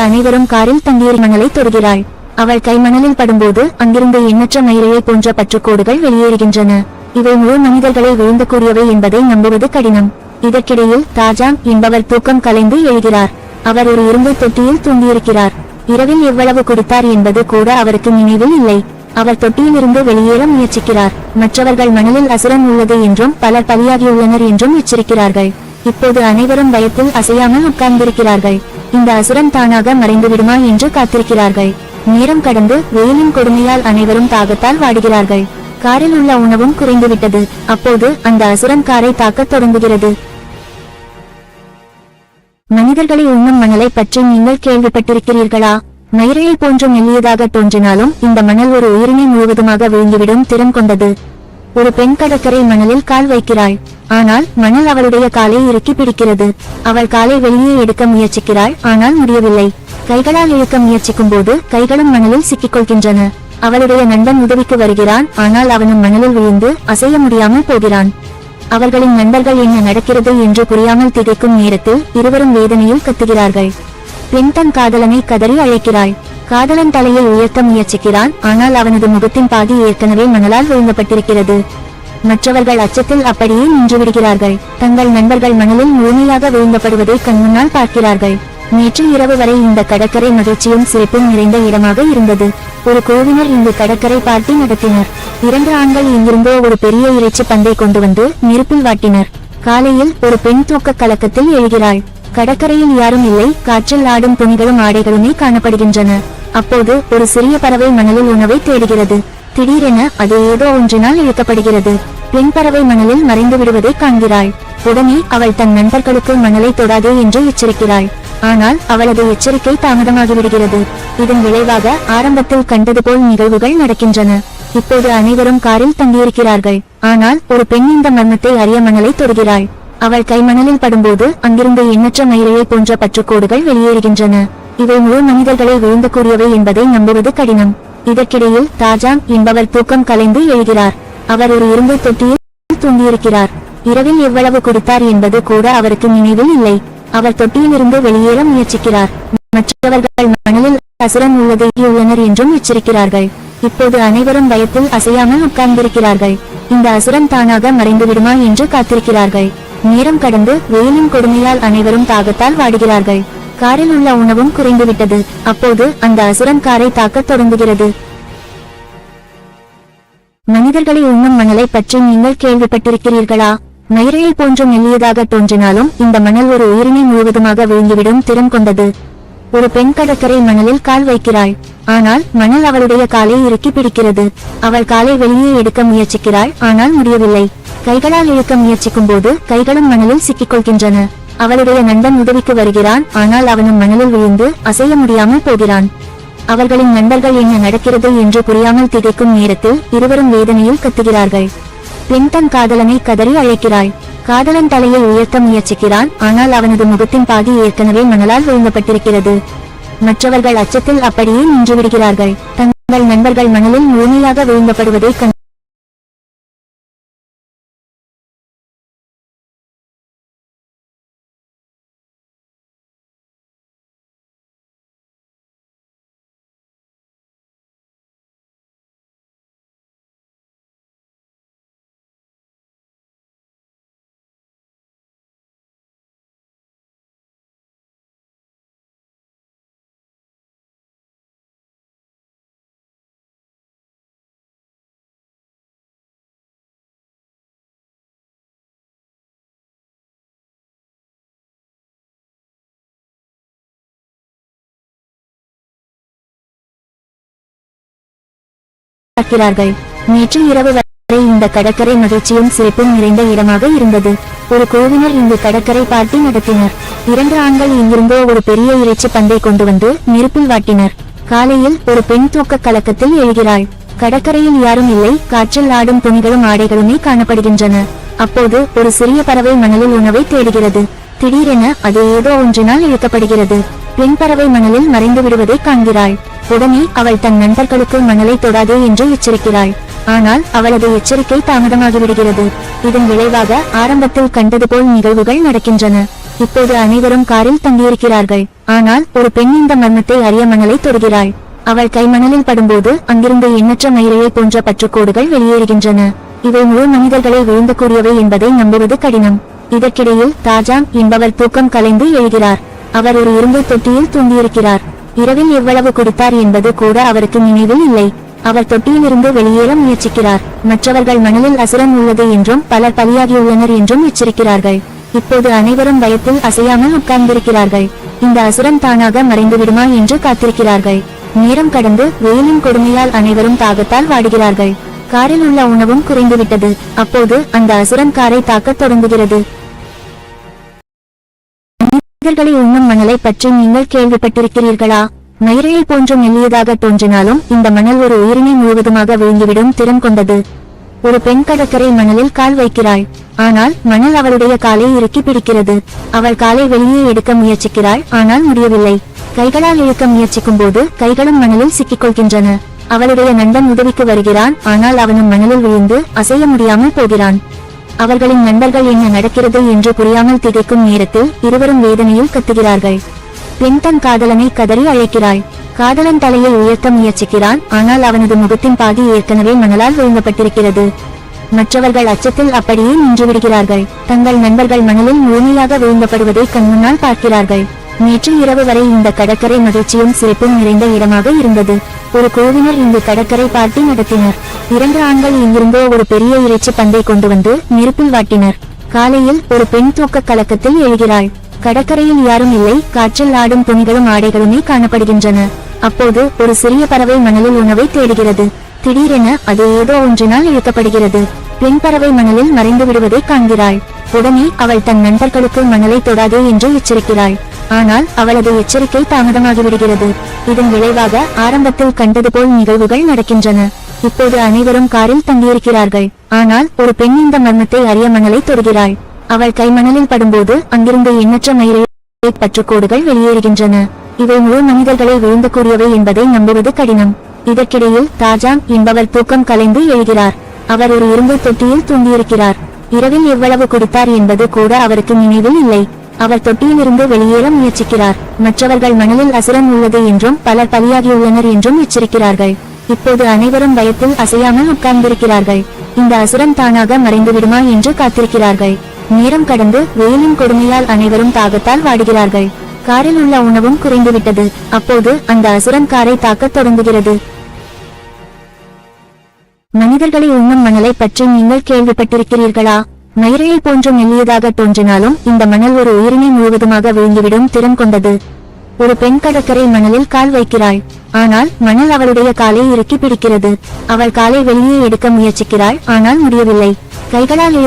அனைவரும் காரில் தண்ணீர் மணலை தொடுகிறாள். அவள் கைமணலில் படும்போது அங்கிருந்து எண்ணற்ற மயிரையை போன்ற பற்றுக்கோடுகள் வெளியேறுகின்றன. இவை முழு மனிதர்களை விழுந்தக்கூடியவை என்பதை நம்புவது கடினம். இதற்கிடையில் தாஜாம் என்பவர் தூக்கம் கலைந்து எழுகிறார். அவர் ஒரு இரும்பு தொட்டியில் தூங்கியிருக்கிறார். இரவில் எவ்வளவு குடித்தார் என்பது கூட அவருக்கு நினைவில் இல்லை. அவர் தொட்டியிலிருந்து வெளியேற முயற்சிக்கிறார். மற்றவர்கள் மணலில் அசுரன் உள்ளது என்றும் பலர் பலியாகியுள்ளனர் என்றும் எச்சரிக்கிறார்கள். இப்போது அனைவரும் பயத்தில் அசையாமல் உட்கார்ந்திருக்கிறார்கள். இந்த அசுரன் தானாக மறைந்து விடுமா என்று காத்திருக்கிறார்கள். நேரம் கடந்து வெயிலின் கொடுமையால் அனைவரும் தாகத்தால் வாடுகிறார்கள். காரில் உள்ள உணவும் குறைந்துவிட்டது. அப்போது அந்த அசுரன் காரை தாக்கத் தொடங்குகிறது. மனிதர்களை உண்ணும் மணலை பற்றி நீங்கள் கேள்விப்பட்டிருக்கிறீர்களா? மயிரையை போன்று மெல்லியதாக தோன்றினாலும் இந்த மணல் ஒரு உயிரினை முழுவதுமாக விழுங்கிவிடும் திறன் கொண்டது. ஒரு பெண் கடற்கரை மணலில் கால் வைக்கிறாள். ஆனால் மணல் அவளுடைய காலை இறுக்கி பிடிக்கிறது. அவள் காலை வெளியே எடுக்க முயற்சிக்கிறாள் ஆனால் முடியவில்லை. கைகளால் இழுக்க முயற்சிக்கும் போது கைகளும் மணலில் சிக்கிக்கொள்கின்றன. அவளுடைய நண்பன் உதவிக்கு வருகிறான் ஆனால் அவனும் மணலில் விழுந்து அசைய முடியாமல் போகிறான். அவர்களின் நண்பர்கள் என்ன நடக்கிறது என்று புரியாமல் திகைக்கும் நேரத்தில் இருவரும் வேதனையில் கத்துகிறார்கள். பெண் தன் காதலனை கதறி அழைக்கிறாள். காதலன் தலையை உயர்த்த முயற்சிக்கிறான். ஆனால் அவனது முகத்தின் பாதி ஏற்கனவே மணலால் விழுங்கப்பட்டிருக்கிறது மற்றவர்கள் அச்சத்தில் அப்படியே நின்று விடுகிறார்கள் தங்கள் நண்பர்கள் மணலில் முழுமையாக விழுங்கப்படுவதை கண்முன்னால் பார்க்கிறார்கள். நேற்று இரவு வரை இந்த கடற்கரை மகிழ்ச்சியும் சிரிப்பும் நிறைந்த இடமாக இருந்தது. ஒரு குழுவினர் இங்கு கடற்கரை பார்ட்டி நடத்தினர். இரண்டு ஆண்கள் இங்கிருந்தோ ஒரு பெரிய இறைச்சி பந்தை கொண்டு வந்து நெருப்பில் வாட்டினர். காலையில் ஒரு பெண் தூக்க கலக்கத்தில் எழுகிறாள். கடற்கரையில் யாரும் இல்லை. காற்றில் ஆடும் துணிகளும் ஆடைகளுமே காணப்படுகின்றன. அப்போது ஒரு சிறிய பறவை மணலில் உணவை தேடுகிறது. திடீரென அது ஏதோ ஒன்றினால் இழுக்கப்படுகிறது. பெண் பறவை மணலில் மறைந்து விடுவதை காண்கிறாள். உடனே அவள் தன் நண்பர்களுக்கு மணலை தொடாதே என்று எச்சரிக்கிறாள். ஆனால் அவளது எச்சரிக்கை தாமதமாகி விடுகிறது இதன் விளைவாக ஆரம்பத்தில் கண்டது போல் நிகழ்வுகள் நடக்கின்றன. இப்போது அனைவரும் காரில் தங்கியிருக்கிறார்கள். ஆனால் ஒரு பெண் இந்த மர்மத்தை அறிய மணலை தொடுகிறாள். அவள் கைமணலில் படும்போது அங்கிருந்து எண்ணற்ற மயிலையை போன்ற பற்றுக்கோடுகள் வெளியேறுகின்றன. இவை முழு மனிதர்களை விழுந்தக்கூடியவை என்பதை நம்புவது கடினம். இதற்கிடையில் தாஜாம் என்பவர் தூக்கம் கலைந்து எழுகிறார். அவர் ஒரு இரும்பு தொட்டியில் தூங்கியிருக்கிறார். இரவில் எவ்வளவு குடித்தார் என்பது கூட அவருக்கு நினைவில் இல்லை. அவர் தொட்டியிலிருந்து வெளியேற முயற்சிக்கிறார். மற்றவர்கள் மணலில் அசுரன் உள்ளது உள்ளனர் என்றும் எச்சரிக்கிறார்கள். இப்போது அனைவரும் பயத்தில் அசையாமல் உட்கார்ந்திருக்கிறார்கள். இந்த அசுரன் தானாக மறைந்து விடுமா என்று காத்திருக்கிறார்கள். நேரம் கடந்து வெயிலின் கொடுமையால் அனைவரும் தாகத்தால் வாடுகிறார்கள். காரில் உள்ள உணவும் குறைந்துவிட்டது. அப்போது அந்த அசுரன் காரை தாக்கத் தொடங்குகிறது. மனிதர்களை உண்ணும் மணலை பற்றி நீங்கள் கேள்விப்பட்டிருக்கிறீர்களா? மயிரையில் போன்று மெல்லியதாக தோன்றினாலும் இந்த மணல் ஒரு உயிரினை முழுவதுமாக விழுங்கிவிடும் திறன் கொண்டது. ஒரு பெண் கடற்கரை மணலில் கால் வைக்கிறாள். ஆனால் மணல் அவளுடைய காலை இறுக்கி பிடிக்கிறது. அவள் காலை வெளியே எடுக்க முயற்சிக்கிறாள் ஆனால் முடியவில்லை. கைகளால் இழுக்க முயற்சிக்கும் போது கைகளும் மணலில் சிக்கிக்கொள்கின்றன. அவளுடைய நண்பன் உதவிக்கு வருகிறான். ஆனால் அவனும் மணலில் விழுந்து அசைய முடியாமல் போகிறான். அவர்களின் நண்பர்கள் என்ன நடக்கிறது என்று புரியாமல் திகைக்கும் நேரத்தில் இருவரும் வேதனையில் கத்துகிறார்கள். பெண் தன் காதலனை கதறி அழைக்கிறாள். காதலன் தலையை உயர்த்த முயற்சிக்கிறான். ஆனால் அவனது முகத்தின் பாதி ஏற்கனவே மணலால் விழுங்கப்பட்டிருக்கிறது. மற்றவர்கள் அச்சத்தில் அப்படியே நின்று விடுகிறார்கள். தங்கள் நண்பர்கள் மணலில் முழுமையாக விழுங்கப்படுவதை கண்டு பார்க்கிறார்கள். நேற்று இரவு வரை இந்த கடற்கரை மகிழ்ச்சியும் சிறப்பும் நிறைந்த இடமாக இருந்தது. ஒரு குழுவினர் இங்கு கடற்கரை பார்த்து நடத்தினர். இரண்டு ஆண்கள் இங்கிருந்தோ ஒரு பெரிய இறைச்சி பந்தை கொண்டு வந்து நெருப்பில் வாட்டினர். காலையில் ஒரு பெண் தூக்க கலக்கத்தில் எழுகிறாள். கடற்கரையில் யாரும் இல்லை காற்றில் ஆடும் துணிகளும் ஆடைகளுமே காணப்படுகின்றன. அப்போது ஒரு சிறிய பறவை மணலில் உணவை தேடுகிறது. திடீரென அது ஏதோ ஒன்றினால் இழுக்கப்படுகிறது. பெண் பறவை மணலில் மறைந்து விடுவதை காண்கிறாள். உடனே அவள் தன் நண்பர்களுக்கு மணலை தொடாதே என்று எச்சரிக்கிறாள். ஆனால் அவளது எச்சரிக்கை தாமதமாகிவிடுகிறது. இதன் விளைவாக ஆரம்பத்தில் கண்டது போல் நிகழ்வுகள் நடக்கின்றன. இப்போது அனைவரும் காரில் தங்கியிருக்கிறார்கள். ஆனால் ஒரு பெண் இந்த மர்மத்தை அறிய மணலை தொடுகிறாள். அவள் கைமணலில் படும்போது அங்கிருந்து எண்ணற்ற மயிலையை போன்ற பற்றுக்கோடுகள் வெளியேறுகின்றன. இவை முழு மனிதர்களை விழுந்தக்கூடியவை என்பதை நம்புவது கடினம். இதற்கிடையில் தாஜாம் என்பவர் தூக்கம் கலைந்து எழுகிறார். அவர் ஒரு இரும்பு தொட்டியில் தூங்கியிருக்கிறார். இரவில் எவ்வளவு குடித்தார் என்பது கூட அவருக்கு நினைவில் இல்லை. அவர் தொட்டியிலிருந்து வெளியேற முயற்சிக்கிறார். மற்றவர்கள் மணலில் அசுரம் உள்ளது என்றும் பலர் பலியாகியுள்ளனர் என்றும் எச்சரிக்கிறார்கள். இப்போது அனைவரும் பயத்தில் அசையாமல் உட்கார்ந்திருக்கிறார்கள். இந்த அசுரம் தானாக மறைந்து விடுமா என்று காத்திருக்கிறார்கள். நேரம் கடந்து வெயிலின் கொடுமையால் அனைவரும் தாகத்தால் வாடுகிறார்கள். காரில் உள்ள உணவும் குறைந்துவிட்டது. அப்போது அந்த அசுரம் காரை தாக்கத் தொடங்குகிறது. மனிதர்களை உண்ணும் மணலை பற்றி நீங்கள் கேள்விப்பட்டிருக்கிறீர்களா? மயிரையை போன்று மெல்லியதாக தோன்றினாலும் இந்த மணல் ஒரு உயிரினை முழுவதுமாக விழுங்கிவிடும் திறன் கொண்டது. ஒரு பெண் கடற்கரை மணலில் கால் வைக்கிறாள். ஆனால் மணல் அவளுடைய காலை இறுக்கி பிடிக்கிறது. அவள் காலை வெளியே எடுக்க முயற்சிக்கிறாள் ஆனால் முடியவில்லை. கைகளால் இழுக்க முயற்சிக்கும் போது கைகளும் மணலில் சிக்கிக்கொள்கின்றன. அவளுடைய நண்பன் உதவிக்கு வருகிறான் ஆனால் அவனும் மணலில் விழுந்து அசைய முடியாமல் போகிறான். அவர்களின் நண்பர்கள் என்ன நடக்கிறது என்று புரியாமல் திகைக்கும் நேரத்தில் இருவரும் வேதனையில் கத்துகிறார்கள். பெண் தன் காதலனை கதறி அழைக்கிறாள். காதலன் தலையை உயர்த்த முயற்சிக்கிறான். ஆனால் அவனது முகத்தின் பாதி ஏற்கனவே மணலால் விழுங்கப்பட்டிருக்கிறது மற்றவர்கள் அச்சத்தில் அப்படியே நின்று விடுகிறார்கள். தங்கள் நண்பர்கள் மணலில் முழுமையாக விழுங்கப்படுவதை கண்முன்னால் பார்க்கிறார்கள். நேற்று இரவு வரை இந்த கடற்கரை மகிழ்ச்சியும் சிரிப்பும் நிறைந்த இடமாக இருந்தது. ஒரு குழுவினர் இங்கு கடற்கரை பார்ட்டி நடத்தினர். இரண்டு ஆண்கள் இங்கிருந்தோ ஒரு பெரிய இறைச்சி பந்தை கொண்டு வந்து நெருப்பில் வாட்டினர். காலையில் ஒரு பெண் தூக்க கலக்கத்தில் எழுகிறாள். கடற்கரையில் யாரும் இல்லை காற்றில் ஆடும் துணிகளும் ஆடைகளுமே காணப்படுகின்றன. அப்போது ஒரு சிறிய பறவை மணலில் உணவை தேடுகிறது. திடீரென அது ஏதோ ஒன்றினால் இழுக்கப்படுகிறது. பெண் பறவை மணலில் மறைந்து விடுவதை காண்கிறாள். உடனே அவள் தன் நண்பர்களுக்கு மணலை தொடாதே என்று எச்சரிக்கிறாள். ஆனால் அவளது எச்சரிக்கை தாமதமாகிவிடுகிறது. இதன் விளைவாக ஆரம்பத்தில் கண்டது போல் நிகழ்வுகள் நடக்கின்றன. இப்போது அனைவரும் காரில் தங்கியிருக்கிறார்கள். ஆனால் ஒரு பெண் இந்த மர்மத்தை அறிய மணலை தொடுகிறாள். அவள் கைமணலில் படும்போது அங்கிருந்து எண்ணற்ற மயிரை பற்றுக்கோடுகள் வெளியேறுகின்றன. இவை முழு மனிதர்களை விழுந்து கூறியவை என்பதை நம்புவது கடினம். இதற்கிடையில் தாஜாம் என்பவர் தூக்கம் கலைந்து எழுகிறார். அவர் ஒரு இரும்பு தொட்டியில் தூங்கியிருக்கிறார். இரவில் எவ்வளவு குடித்தார் என்பது கூட அவருக்கு நினைவில் இல்லை. அவர் தொட்டியிலிருந்து வெளியேற முயற்சிக்கிறார். மற்றவர்கள் மணலில் அசுரன் உள்ளது என்றும் பலர் பலியாகியுள்ளனர் என்றும் எச்சரிக்கிறார்கள். இப்போது அனைவரும் பயத்தில் அசையாமல் உட்கார்ந்திருக்கிறார்கள். இந்த அசுரன் தானாக மறைந்து விடுமா என்று காத்திருக்கிறார்கள். நேரம் கடந்து வெயிலின் கொடுமையால் அனைவரும் தாகத்தால் வாடுகிறார்கள். காரில் உள்ள உணவும் குறைந்துவிட்டது. அப்போது அந்த அசுரன் காரை தாக்கத் தொடங்குகிறது. மனிதர்களை உண்ணும் மணலை பற்றி நீங்கள் கேள்விப்பட்டிருக்கிறீர்களா? மயிரையை போன்று மெல்லியதாக தோன்றினாலும் இந்த மணல் ஒரு உயிரினை முழுவதுமாக விழுங்கிவிடும் திறன் கொண்டது. ஒரு பெண் கடற்கரை மணலில் கால் வைக்கிறாள். ஆனால் மணல் அவளுடைய காலை இறுக்கி பிடிக்கிறது. அவள் காலை வெளியே எடுக்க முயற்சிக்கிறாள். ஆனால் முடியவில்லை. கைகளால்